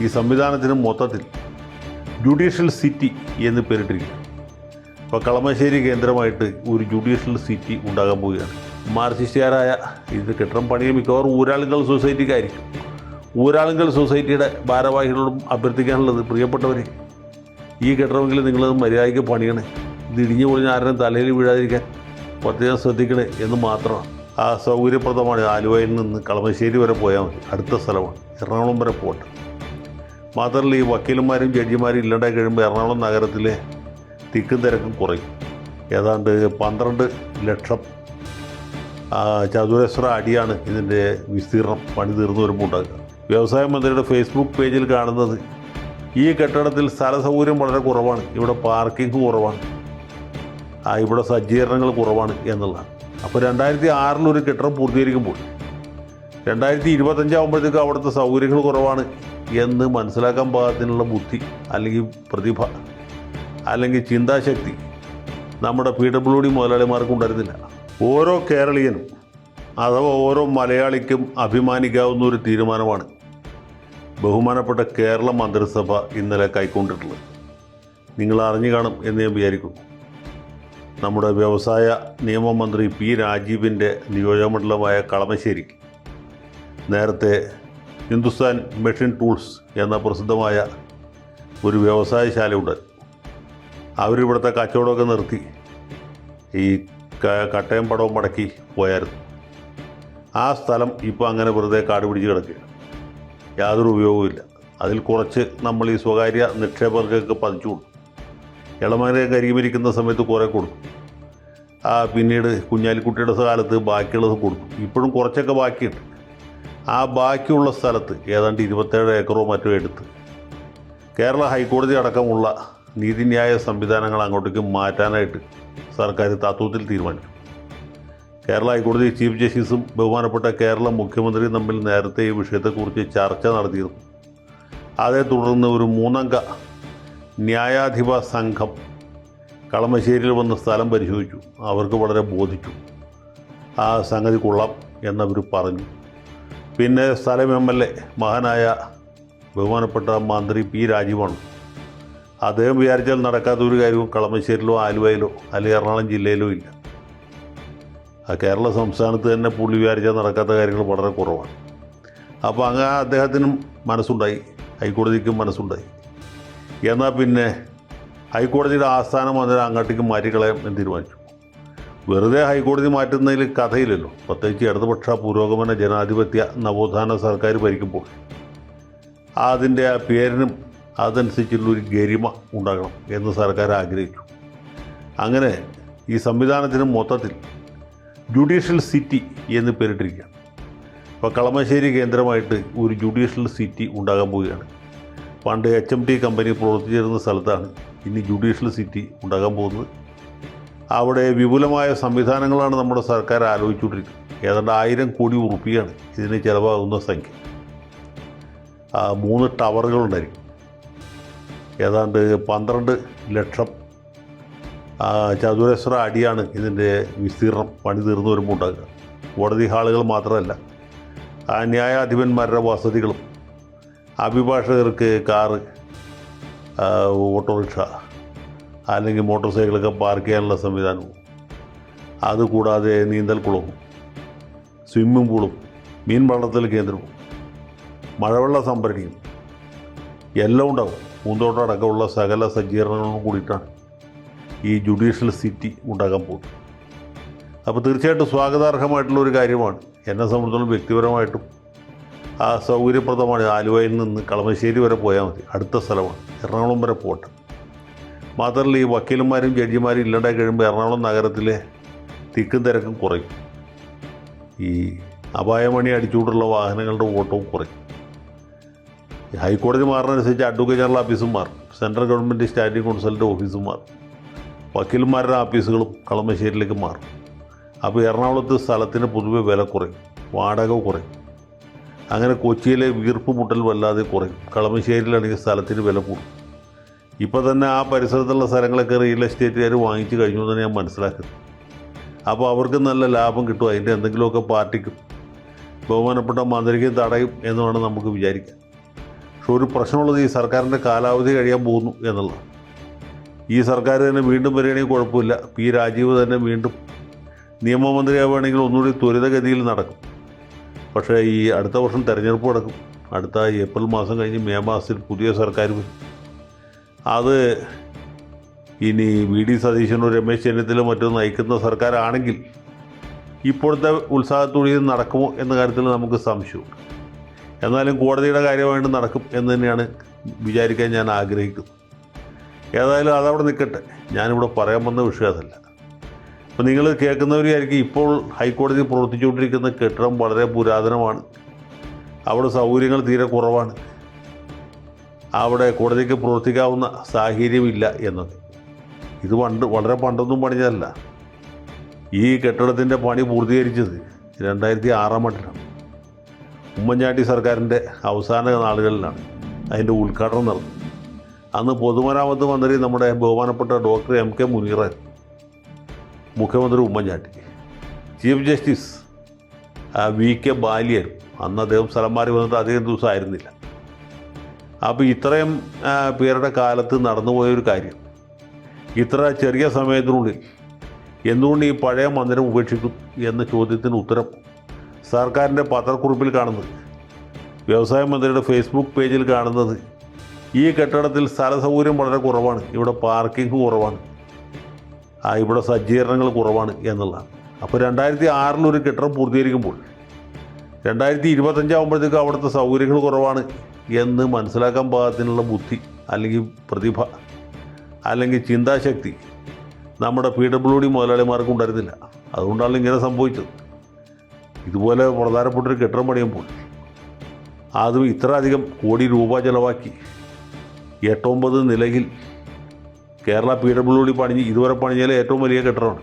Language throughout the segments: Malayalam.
ഈ സംവിധാനത്തിന് മൊത്തത്തിൽ ജുഡീഷ്യൽ സിറ്റി എന്ന് പേരിട്ടിരിക്കുക ഇപ്പോൾ കളമശ്ശേരി കേന്ദ്രമായിട്ട് ഒരു ജുഡീഷ്യൽ സിറ്റി ഉണ്ടാകാൻ പോവുകയാണ്. മാർസിസ്റ്റുകാരായ ഇത് കെട്ടിടം പണിയ മിക്കവാറും ഊരാളുങ്കൽ സൊസൈറ്റിക്കായിരിക്കും. ഊരാളുങ്കൽ സൊസൈറ്റിയുടെ ഭാരവാഹികളോടും അഭ്യർത്ഥിക്കാനുള്ളത് പ്രിയപ്പെട്ടവരെ ഈ കെട്ടിടമെങ്കിലും നിങ്ങളത് മര്യാദയ്ക്ക് പണിയണേ. ഇത് ഇടിഞ്ഞു പൊളിഞ്ഞ് ആരും തലയിൽ വീഴാതിരിക്കാൻ പ്രത്യേകം ശ്രദ്ധിക്കണേ എന്ന് മാത്രമാണ്. ആ സൗകര്യപ്രദമാണ് ആലുവയിൽ നിന്ന് കളമശ്ശേരി വരെ പോയാൽ മതി. അടുത്ത സ്ഥലമാണ്. എറണാകുളം വരെ പോകട്ടെ. മാത്രമല്ല ഈ വക്കീലന്മാരും ജഡ്ജിമാരും ഇല്ലാണ്ടായി കഴിയുമ്പോൾ എറണാകുളം നഗരത്തിലെ തിക്കും തിരക്കും കുറയും. ഏതാണ്ട് പന്ത്രണ്ട് ലക്ഷം ചതുരശ്ര അടിയാണ് ഇതിന്റെ വിസ്തീർണം പണി തീർന്നു വരുമ്പോൾ ഉണ്ടാക്കുക. വ്യവസായ മന്ത്രിയുടെ ഫേസ്ബുക്ക് പേജിൽ കാണുന്നത് ഈ കെട്ടിടത്തിൽ സ്ഥല സൗകര്യം വളരെ കുറവാണ്. ഇവിടെ പാർക്കിംഗ് കുറവാണ്. ഇവിടെ സജ്ജീകരണങ്ങൾ കുറവാണ് എന്നുള്ളതാണ്. അപ്പോൾ രണ്ടായിരത്തി ആറിൽ ഒരു കെട്ടിടം പൂർത്തീകരിക്കുമ്പോൾ രണ്ടായിരത്തി ഇരുപത്തഞ്ചാകുമ്പോഴത്തേക്ക് അവിടുത്തെ സൗകര്യങ്ങൾ കുറവാണ്. എന്ന് മനസ്സിലാക്കാൻ പാകത്തിനുള്ള ബുദ്ധി അല്ലെങ്കിൽ പ്രതിഭ അല്ലെങ്കിൽ ചിന്താശക്തി നമ്മുടെ പി ഡബ്ല്യു ഡി മുതലാളിമാർക്ക് ഉണ്ടായിരുന്നില്ല. ഓരോ കേരളീയനും അഥവാ ഓരോ മലയാളിക്കും അഭിമാനിക്കാവുന്ന ഒരു തീരുമാനമാണ് ബഹുമാനപ്പെട്ട കേരള മന്ത്രിസഭ ഇന്നലെ കൈക്കൊണ്ടിട്ടുള്ളത്. നിങ്ങൾ അറിഞ്ഞു കാണും എന്ന് ഞാൻ വിചാരിക്കുന്നു. നമ്മുടെ വ്യവസായ നിയമമന്ത്രി പി രാജീവിന്റെ നിയോജകമണ്ഡലമായ കളമശ്ശേരിക്ക് നേരത്തെ ഹിന്ദുസ്ഥാൻ മെഷീൻ ടൂൾസ് എന്ന പ്രസിദ്ധമായ ഒരു വ്യവസായശാല ഉണ്ടായിരുന്നു അവരിവിടുത്തെ കച്ചവടമൊക്കെ നിർത്തി. ഈ കട്ടയം പടവും മടക്കി പോയായിരുന്നു. ആ സ്ഥലം ഇപ്പോൾ അങ്ങനെ വെറുതെ കാട് പിടിച്ച് കിടക്കുകയാണ്. യാതൊരു ഉപയോഗവുമില്ല അതിൽ കുറച്ച് നമ്മൾ ഈ സ്വകാര്യ നിക്ഷേപകർക്കൊക്കെ പതിച്ചു കൊടുക്കും. ഇളമനെ കരിമരിക്കുന്ന സമയത്ത് കുറേ കൊടുക്കും. ആ പിന്നീട് കുഞ്ഞാലിക്കുട്ടിയുടെ കാലത്ത് ബാക്കിയുള്ളത് കൊടുക്കും. ഇപ്പോഴും കുറച്ചൊക്കെ ബാക്കിയുണ്ട്. ആ ബാക്കിയുള്ള സ്ഥലത്ത് ഏതാണ്ട് ഇരുപത്തേഴ് ഏക്കറോ മറ്റോ എടുത്ത് കേരള ഹൈക്കോടതി അടക്കമുള്ള നീതിന്യായ സംവിധാനങ്ങൾ അങ്ങോട്ടേക്ക് മാറ്റാനായിട്ട് സർക്കാർ തത്വത്തിൽ തീരുമാനിച്ചു. കേരള ഹൈക്കോടതി ചീഫ് ജസ്റ്റിസും ബഹുമാനപ്പെട്ട കേരള മുഖ്യമന്ത്രിയും തമ്മിൽ നേരത്തെ ഈ വിഷയത്തെക്കുറിച്ച് ചർച്ച നടത്തിയിരുന്നു. അതേ തുടർന്ന് ഒരു മൂന്നംഗ ന്യായാധിപ സംഘം കളമശ്ശേരിയിൽ വന്ന് സ്ഥലം പരിശോധിച്ചു. അവർക്ക് വളരെ ബോധിച്ചു. ആ സംഗതി കൊള്ളാം എന്നവർ പറഞ്ഞു. പിന്നെ സ്ഥലം എം എൽ എ മഹാനായ ബഹുമാനപ്പെട്ട മന്ത്രി പി രാജീവാണ്. അദ്ദേഹം വിചാരിച്ചാൽ നടക്കാത്ത ഒരു കാര്യവും കളമശ്ശേരിയിലോ ആലുവയിലോ അല്ലെങ്കിൽ എറണാകുളം ജില്ലയിലോ ഇല്ല. ആ കേരള സംസ്ഥാനത്ത് തന്നെ പുള്ളി വിചാരിച്ചാൽ നടക്കാത്ത കാര്യങ്ങൾ വളരെ കുറവാണ്. അപ്പോൾ അങ്ങനെ അദ്ദേഹത്തിനും മനസ്സുണ്ടായി ഹൈക്കോടതിക്കും മനസ്സുണ്ടായി. എന്നാൽ പിന്നെ ഹൈക്കോടതിയുടെ ആസ്ഥാനം അതിനെ അങ്ങോട്ടേക്ക് മാറ്റിക്കളയാം എന്ന് തീരുമാനിച്ചു. വെറുതെ ഹൈക്കോടതി മാറ്റുന്നതിൽ കഥയില്ലല്ലോ. പ്രത്യേകിച്ച് ഇടതുപക്ഷ പുരോഗമന ജനാധിപത്യ നവോത്ഥാന സർക്കാർ ഭരിക്കുമ്പോൾ അതിന്റെ ആ പേരിനും അതനുസരിച്ചുള്ളൊരു ഗരിമ ഉണ്ടാകണം എന്ന് സർക്കാർ ആഗ്രഹിച്ചു. അങ്ങനെ ഈ സംവിധാനത്തിന് മൊത്തത്തിൽ ജുഡീഷ്യൽ സിറ്റി എന്ന് പേരിട്ടിരിക്കുകയാണ്. ഇപ്പോൾ കളമശ്ശേരി കേന്ദ്രമായിട്ട് ഒരു ജുഡീഷ്യൽ സിറ്റി ഉണ്ടാകാൻ പോവുകയാണ്. പണ്ട് എച്ച് എം ടി കമ്പനി പ്രവർത്തിച്ചിരുന്ന സ്ഥലത്താണ് ഇനി ജുഡീഷ്യൽ സിറ്റി ഉണ്ടാകാൻ പോകുന്നത്. അവിടെ വിപുലമായ സംവിധാനങ്ങളാണ് നമ്മുടെ സർക്കാർ ആലോചിച്ചുകൊണ്ടിരിക്കുന്നത്. ഏതാണ്ട് ആയിരം കോടി ഉറുപ്പിയാണ് ഇതിന് ചിലവാകുന്ന സംഖ്യ. മൂന്ന് ടവറുകളുണ്ടായിരിക്കും ഏതാണ്ട് പന്ത്രണ്ട് ലക്ഷം ചതുരശ്ര അടിയാണ് ഇതിന്റെ വിസ്തീർണം പണി തീർന്നു വരുമ്പോൾ ഉണ്ടാകുക. കോടതി ഹാളുകൾ മാത്രമല്ല ന്യായാധിപന്മാരുടെ വസതികളും അഭിഭാഷകർക്ക് കാറ് ഓട്ടോറിക്ഷ അല്ലെങ്കിൽ മോട്ടോർ സൈക്കിളൊക്കെ പാർക്ക് ചെയ്യാനുള്ള സംവിധാനവും. അതുകൂടാതെ നീന്തൽക്കുളവും സ്വിമ്മിംഗ് പൂളും മീൻ വളർത്തൽ കേന്ദ്രവും മഴവെള്ള സംഭരണിയും എല്ലാം ഉണ്ടാവും. പൂന്തോട്ടം അടക്കമുള്ള സകല സജ്ജീകരണങ്ങളും കൂടിയിട്ടാണ് ഈ ജുഡീഷ്യൽ സിറ്റി ഉണ്ടാകാൻ പോകുന്നത്. അപ്പോൾ തീർച്ചയായിട്ടും സ്വാഗതാർഹമായിട്ടുള്ള ഒരു കാര്യമാണ്. എന്നെ സംബന്ധിച്ചിടത്തോളം വ്യക്തിപരമായിട്ടും ആ സൗകര്യപ്രദമാണ്. ആലുവയിൽ നിന്ന് കളമശ്ശേരി വരെ പോയാൽ മതി. അടുത്ത സ്ഥലമാണ്. എറണാകുളം വരെ പോകട്ടെ. മാത്രമല്ല ഈ വക്കീലന്മാരും ജഡ്ജിമാരും ഇല്ലാണ്ടായി കഴിയുമ്പോൾ എറണാകുളം നഗരത്തിലെ തിക്കും തിരക്കും കുറയും. ഈ അപായമണി അടിച്ചുകൊണ്ടുള്ള വാഹനങ്ങളുടെ ഓട്ടവും കുറയും. ഹൈക്കോടതി മാറുന്നതനുസരിച്ച് അഡ്വക്കേറ്റ് ജനറൽ ഓഫീസും മാറും. സെൻട്രൽ ഗവൺമെന്റ് സ്റ്റാൻഡിംഗ് കൗൺസിലിന്റെ ഓഫീസും മാറും. വക്കീൽമാരുടെ ഓഫീസുകളും കളമശ്ശേരിയിലേക്ക് മാറും. അപ്പോൾ എറണാകുളത്ത് സ്ഥലത്തിന് പൊതുവെ വില കുറയും. വാടക കുറയും. അങ്ങനെ കൊച്ചിയിലെ വീർപ്പ് മുട്ടൽ വല്ലാതെ കുറയും. കളമശ്ശേരിയിലാണെങ്കിൽ സ്ഥലത്തിന് വില കൂടും. ഇപ്പോൾ തന്നെ ആ പരിസരത്തുള്ള സ്ഥലങ്ങളൊക്കെ റിയൽ എസ്റ്റേറ്റുകാർ വാങ്ങിച്ചു കഴിഞ്ഞു എന്ന് ഞാൻ മനസ്സിലാക്കുന്നത് അപ്പോൾ അവർക്ക് നല്ല ലാഭം കിട്ടും അതിന്റെ എന്തെങ്കിലുമൊക്കെ പാർട്ടിക്കും. ബഹുമാനപ്പെട്ട മന്ത്രിക്കും തടയും എന്ന് വേണം നമുക്ക് വിചാരിക്കാം പക്ഷെ ഒരു പ്രശ്നമുള്ളത് ഈ സർക്കാരിന്റെ കാലാവധി കഴിയാൻ പോകുന്നു എന്നുള്ളത് ഈ സർക്കാർ തന്നെ വീണ്ടും വരികയാണെങ്കിൽ കുഴപ്പമില്ല. പി രാജീവ് തന്നെ വീണ്ടും നിയമമന്ത്രിയാവുകയാണെങ്കിൽ ഒന്നുകൂടി ത്വരിതഗതിയിൽ നടക്കും. പക്ഷേ ഈ അടുത്ത വർഷം തെരഞ്ഞെടുപ്പ് നടക്കും. അടുത്ത ഏപ്രിൽ മാസം കഴിഞ്ഞ് മെയ് മാസത്തിൽ പുതിയ സർക്കാർ വരും. അത് ഇനി വി ഡി സതീശനോ രമേശ് ചെന്നിത്തല മറ്റോ നയിക്കുന്ന സർക്കാരാണെങ്കിൽ ഇപ്പോഴത്തെ ഉത്സാഹത്തോടെ ഇത് നടക്കുമോ എന്ന കാര്യത്തിൽ നമുക്ക് സംശയമുണ്ട്. എന്നാലും കോടതിയുടെ കാര്യമായിട്ട് നടക്കും എന്ന് തന്നെയാണ് വിചാരിക്കാൻ ഞാൻ ആഗ്രഹിക്കുന്നത്. ഏതായാലും അതവിടെ നിൽക്കട്ടെ. ഞാനിവിടെ പറയാൻ വന്ന വിഷയം അപ്പോൾ നിങ്ങൾ കേൾക്കുന്നവരായിരിക്കും ഇപ്പോൾ ഹൈക്കോടതി പ്രവർത്തിച്ചുകൊണ്ടിരിക്കുന്ന കെട്ടിടം വളരെ പുരാതനമാണ്. അവിടെ സൗകര്യങ്ങൾ തീരെ കുറവാണ്. അവിടെ കോടതിക്ക് പ്രവർത്തിക്കാവുന്ന സാഹചര്യമില്ല എന്നൊക്കെ ഇത് പണ്ട് വളരെ പണ്ടൊന്നും പണിഞ്ഞതല്ല. ഈ കെട്ടിടത്തിന്റെ പണി പൂർത്തീകരിച്ചത് രണ്ടായിരത്തി ആറാം മട്ടിലാണ് ഉമ്മൻചാണ്ടി സർക്കാരിന്റെ അവസാന നാളുകളിലാണ് അതിന്റെ ഉദ്ഘാടനം നടന്നത്. അന്ന് പൊതുമരാമത്ത് മന്ത്രി നമ്മുടെ ബഹുമാനപ്പെട്ട ഡോക്ടർ എം കെ മുനീറൻ മുഖ്യമന്ത്രി Oommen Chandy. Chief justice V K Balian അന്ന് അദ്ദേഹം സ്ഥലം മാറി വന്നിട്ട് അധികം ദിവസം ആയിരുന്നില്ല. അപ്പോൾ ഇത്രയും പേരുടെ കാലത്ത് നടന്നുപോയൊരു കാര്യം. ഇത്ര ചെറിയ സമയത്തിനുള്ളിൽ എന്തുകൊണ്ട് ഈ പഴയ മന്ദിരം ഉപേക്ഷിക്കും എന്ന ചോദ്യത്തിന് ഉത്തരം സർക്കാരിന്റെ പത്രക്കുറിപ്പിൽ കാണുന്നത് വ്യവസായ മന്ത്രിയുടെ ഫേസ്ബുക്ക് പേജിൽ കാണുന്നത് ഈ കെട്ടിടത്തിൽ സ്ഥല സൗകര്യം വളരെ കുറവാണ്. ഇവിടെ പാർക്കിംഗ് കുറവാണ്. ഇവിടെ സജ്ജീകരണങ്ങൾ കുറവാണ് എന്നുള്ളതാണ്. അപ്പോൾ രണ്ടായിരത്തി ആറിൽ ഒരു കെട്ടിടം പൂർത്തീകരിക്കുമ്പോൾ രണ്ടായിരത്തി ഇരുപത്തഞ്ചാകുമ്പോഴത്തേക്കും അവിടുത്തെ സൗകര്യങ്ങൾ കുറവാണ്. എന്ന് മനസ്സിലാക്കാൻ പാകത്തിനുള്ള ബുദ്ധി അല്ലെങ്കിൽ പ്രതിഭ അല്ലെങ്കിൽ ചിന്താശക്തി നമ്മുടെ പി ഡബ്ല്യു ഡി മുതലാളിമാർക്ക് ഉണ്ടായിരുന്നില്ല. അതുകൊണ്ടാണ് ഇങ്ങനെ സംഭവിച്ചത്. ഇതുപോലെ പ്രധാനപ്പെട്ടൊരു കെട്ടിടം പണിയുമ്പോൾ അതും ഇത്ര അധികം കോടി രൂപ ചെലവാക്കി എട്ടൊമ്പത് നിലയിൽ കേരള പി ഡബ്ല്യു ഡി പണിഞ്ഞ് ഇതുവരെ പണിഞ്ഞാൽ ഏറ്റവും വലിയ കെട്ടിടമാണ്.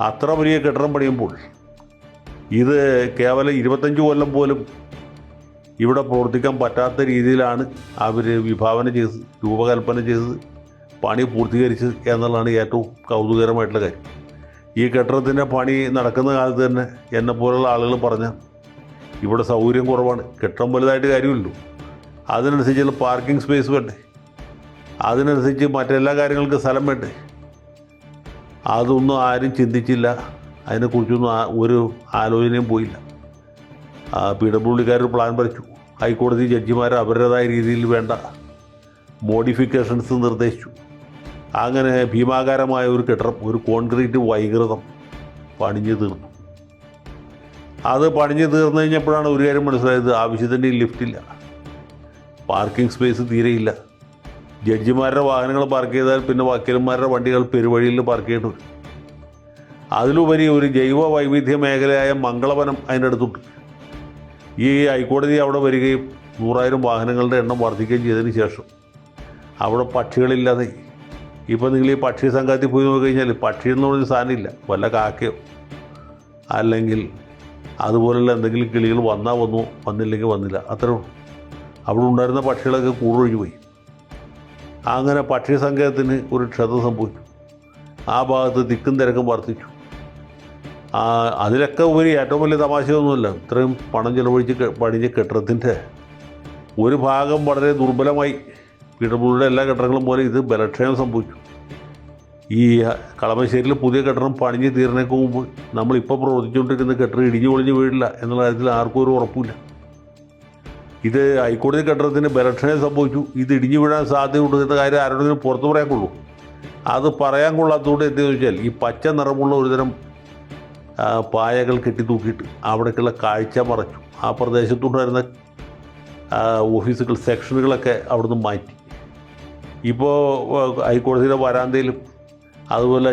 അത്ര വലിയ കെട്ടിടം പണിയുമ്പോൾ ഇത് കേവലം ഇരുപത്തഞ്ച് കൊല്ലം പോലും ഇവിടെ പ്രവർത്തിക്കാൻ പറ്റാത്ത രീതിയിലാണ് അവർ വിഭാവന ചെയ്ത് രൂപകൽപ്പന ചെയ്ത് പണി പൂർത്തീകരിച്ചത് എന്നുള്ളതാണ് ഏറ്റവും കൗതുകരമായിട്ടുള്ള കാര്യം. ഈ കെട്ടിടത്തിന്റെ പണി നടക്കുന്ന കാലത്ത് തന്നെ എന്നെപ്പോലുള്ള ആളുകൾ പറഞ്ഞ ഇവിടെ സൗകര്യം കുറവാണ്. കെട്ടിടം വലുതായിട്ട് കാര്യമില്ലല്ലോ. അതിനനുസരിച്ചുള്ള പാർക്കിംഗ് സ്പേസ് വേണ്ടേ? അതിനനുസരിച്ച് മറ്റെല്ലാ കാര്യങ്ങൾക്കും സ്ഥലം വേണ്ടേ? അതൊന്നും ആരും ചിന്തിച്ചില്ല. അതിനെക്കുറിച്ചൊന്നും ഒരു ആലോചനയും പോയില്ല. പി ഡബ്ല്യു ഡിക്കാർ പ്ലാൻ വരച്ചു ഹൈക്കോടതി ജഡ്ജിമാർ അവരുടേതായ രീതിയിൽ വേണ്ട മോഡിഫിക്കേഷൻസ് നിർദ്ദേശിച്ചു. അങ്ങനെ ഭീമാകാരമായ ഒരു കെട്ടിടം ഒരു കോൺക്രീറ്റ് വൈകൃതം പണിഞ്ഞു തീർന്നു. അത് പണിഞ്ഞു തീർന്നു കഴിഞ്ഞപ്പോഴാണ് ഒരു കാര്യം മനസ്സിലായത് ആവശ്യത്തിന്റെ ലിഫ്റ്റില്ല പാർക്കിംഗ് സ്പേസ് തീരെയില്ല ജഡ്ജിമാരുടെ വാഹനങ്ങൾ പാർക്ക് ചെയ്താൽ പിന്നെ വക്കീലന്മാരുടെ വണ്ടികൾ പെരുവഴിയിൽ പാർക്ക് ചെയ്യേണ്ടി വരും. അതിലുപരി ഒരു ജൈവ വൈവിധ്യ മേഖലയായ മംഗളവനം അതിന്റെ അടുത്തുണ്ട്. ഈ ഹൈക്കോടതി അവിടെ വരികയും നൂറായിരം വാഹനങ്ങളുടെ എണ്ണം വർദ്ധിക്കുകയും ചെയ്തതിന് ശേഷം അവിടെ പക്ഷികളില്ലാതെ. ഇപ്പോൾ നിങ്ങൾ ഈ പക്ഷി സംഘത്തിൽ പോയി നോക്കി കഴിഞ്ഞാൽ പക്ഷി എന്ന് പറഞ്ഞ സാധനമില്ല. വല്ല കാക്കയോ അല്ലെങ്കിൽ അതുപോലുള്ള എന്തെങ്കിലും കിളികൾ വന്നാൽ വന്നു വന്നില്ലെങ്കിൽ വന്നില്ല. അത്രേ ഉള്ളൂ. അവിടെ ഉണ്ടായിരുന്ന പക്ഷികളൊക്കെ കൂടൊഴിഞ്ഞു പോയി. അങ്ങനെ പക്ഷി സംഘത്തിന് ഒരു ക്ഷതം സംഭവിച്ചു. ആ ഭാഗത്ത് തിക്കും തിരക്കും വർദ്ധിച്ചു. അതിലൊക്കെ ഉപരി ഏറ്റവും വലിയ തമാശയൊന്നുമില്ല. ഇത്രയും പണം ചിലവഴിച്ച് പണിഞ്ഞ കെട്ടിടത്തിന്റെ ഒരു ഭാഗം വളരെ ദുർബലമായി. പീഠഭൂമിയുടെ എല്ലാ കെട്ടിടങ്ങളും പോലെ ഇത് ബലക്ഷയം സംഭവിച്ചു. ഈ കളമശ്ശേരിയിൽ പുതിയ കെട്ടിടം പണിഞ്ഞ് തീർന്നേക്ക് മുമ്പ് നമ്മളിപ്പോൾ പ്രവർത്തിച്ചുകൊണ്ടിരിക്കുന്ന കെട്ടിടം ഇടിഞ്ഞു പൊളിഞ്ഞ് വീഴില്ല എന്നുള്ള കാര്യത്തിൽ ആർക്കും ഒരു ഉറപ്പില്ല ഇത് ഹൈക്കോടതി കെട്ടിടത്തിന് ബലക്ഷയം സംഭവിച്ചു. ഇത് ഇടിഞ്ഞു വീഴാൻ സാധ്യതയുണ്ട് എന്ന കാര്യം ആരോടെങ്കിലും പുറത്തു പറയാൻ കൊള്ളൂ. അത് പറയാൻ കൊള്ളാത്തതുകൊണ്ട് എന്തെന്ന് വെച്ചാൽ ഈ പച്ച നിറമുള്ള ഒരുതരം ആ, കെട്ടി തൂക്കിയിട്ട് അവിടേക്കുള്ള കാഴ്ച മറച്ചു. ആ പ്രദേശത്തുണ്ടായിരുന്ന ഓഫീസുകൾ സെക്ഷനുകളൊക്കെ അവിടുന്ന് മാറ്റി. ഇപ്പോൾ ഹൈക്കോടതിയുടെ വരാന്തയിലും അതുപോലെ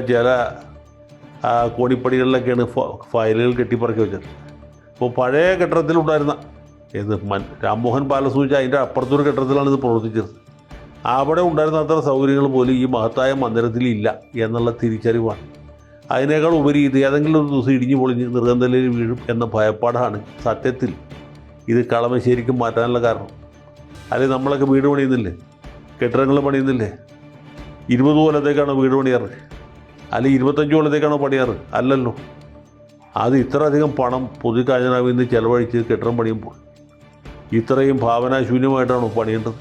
ആ, കോണിപ്പടികളിലൊക്കെയാണ് ഫയലുകൾ കെട്ടിപ്പറക്കി വെച്ചത്. ഇപ്പോൾ പഴയ കെട്ടിടത്തിലുണ്ടായിരുന്ന ഏത് മൻ രാംമോഹൻ പാലസ് വെച്ചാൽ അതിന്റെ അപ്പുറത്തൊരു കെട്ടിടത്തിലാണ് ഇത് പ്രവർത്തിച്ചത് അവിടെ ഉണ്ടായിരുന്ന അത്ര സൗകര്യങ്ങൾ പോലും ഈ മഹത്തായ മന്ദിരത്തിൽ ഇല്ല എന്നുള്ള തിരിച്ചറിവാണ്. അതിനേക്കാൾ ഉപരി ഇത് ഏതെങ്കിലും ഒരു ദിവസം ഇടിഞ്ഞു പൊളിഞ്ഞ് നിർഗന്ധലയിൽ വീഴും എന്ന ഭയപ്പാടാണ് സത്യത്തിൽ. ഇത് കളമ ശരിക്കും മാറ്റാനുള്ള കാരണം. അല്ലെങ്കിൽ നമ്മളൊക്കെ വീട് പണിയുന്നില്ലേ? കെട്ടിടങ്ങൾ പണിയുന്നില്ലേ? ഇരുപത് കൊല്ലത്തേക്കാണോ വീട് പണിയാറ്? അല്ലെങ്കിൽ ഇരുപത്തഞ്ച് കൊല്ലത്തേക്കാണോ പണിയാറ്? അല്ലല്ലോ. അത് ഇത്ര അധികം പണം പൊതുഖജനാവിൽ നിന്ന് ചെലവഴിച്ച് കെട്ടിടം പണിയുമ്പോൾ ഇത്രയും ഭാവനാശൂന്യമായിട്ടാണോ പണിയേണ്ടത്?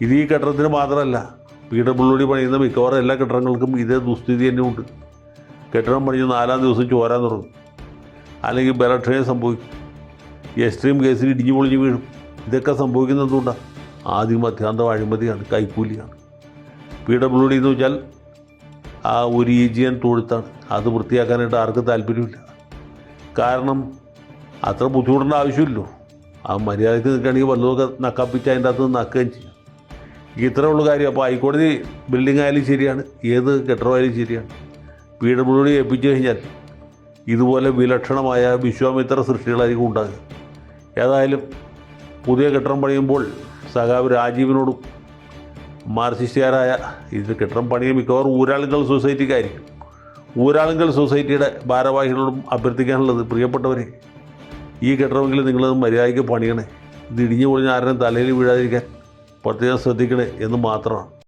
ഇത് ഈ കെട്ടിടത്തിന് മാത്രമല്ല പി ഡബ്ല്യു ഡി പണിയുന്ന മിക്കവാറും എല്ലാ കെട്ടിടങ്ങൾക്കും ഇതേ ദുസ്ഥിതി തന്നെ ഉണ്ട് കെട്ടിടം പണിഞ്ഞ് നാലാം ദിവസം ചോരാൻ തുടങ്ങും. അല്ലെങ്കിൽ ബലക്ഷയം സംഭവിക്കും. എക്സ്ട്രീം കേസിൽ ഇടിഞ്ഞു പൊളിഞ്ഞ് വീഴും. ഇതൊക്കെ സംഭവിക്കുന്നത് എന്തുകൊണ്ടാണ് ആദ്യം അത്യാന്തം അഴിമതിയാണ് കൈക്കൂലിയാണ്. പി ഡബ്ല്യു ഡി എന്ന് വെച്ചാൽ ആ ഒരു ഈജിയൻ തൊഴുത്താണ്. അത് വൃത്തിയാക്കാനായിട്ട് ആർക്കും താല്പര്യമില്ല. കാരണം അത്ര ബുദ്ധിമുട്ടേണ്ട ആവശ്യമില്ലല്ലോ. ആ മര്യാദയ്ക്ക് നിൽക്കുകയാണെങ്കിൽ വല്ലതൊക്കെ നക്കാപ്പിച്ച് അതിന്റെ അകത്ത് നക്കുകയും ചെയ്യും. ഇത്രേ ഉള്ളൂ കാര്യം. അപ്പോൾ ഹൈക്കോടതി ബിൽഡിംഗ് ആയാലും ശരിയാണ്. ഏത് കെട്ടിടമായാലും ശരിയാണ്. പി ഏൽപ്പിച്ചു കഴിഞ്ഞാൽ ഇതുപോലെ വിലക്ഷണമായ വിശ്വാമിത്ര സൃഷ്ടികളായിരിക്കും ഉണ്ടാകുക ഏതായാലും പുതിയ കെട്ടിടം പണിയുമ്പോൾ സഖാവ് രാജീവിനോടും മാർസിസ്റ്റുകാരായ ഇത് കെട്ടിടം പണിയ മിക്കവാറും ഊരാളുങ്കൽ സൊസൈറ്റിക്കായിരിക്കും. ഊരാളുങ്കൽ സൊസൈറ്റിയുടെ ഭാരവാഹികളോടും അഭ്യർത്ഥിക്കാനുള്ളത് പ്രിയപ്പെട്ടവരെ ഈ കെട്ടിടമെങ്കിലും നിങ്ങളത് മര്യാദയ്ക്ക് പണിയണേ. ഇത് ഇടിഞ്ഞു പൊളിഞ്ഞ ആരും തലയിൽ വീഴാതിരിക്കാൻ പ്രത്യേകം ശ്രദ്ധിക്കണേ എന്ന് മാത്രമാണ്.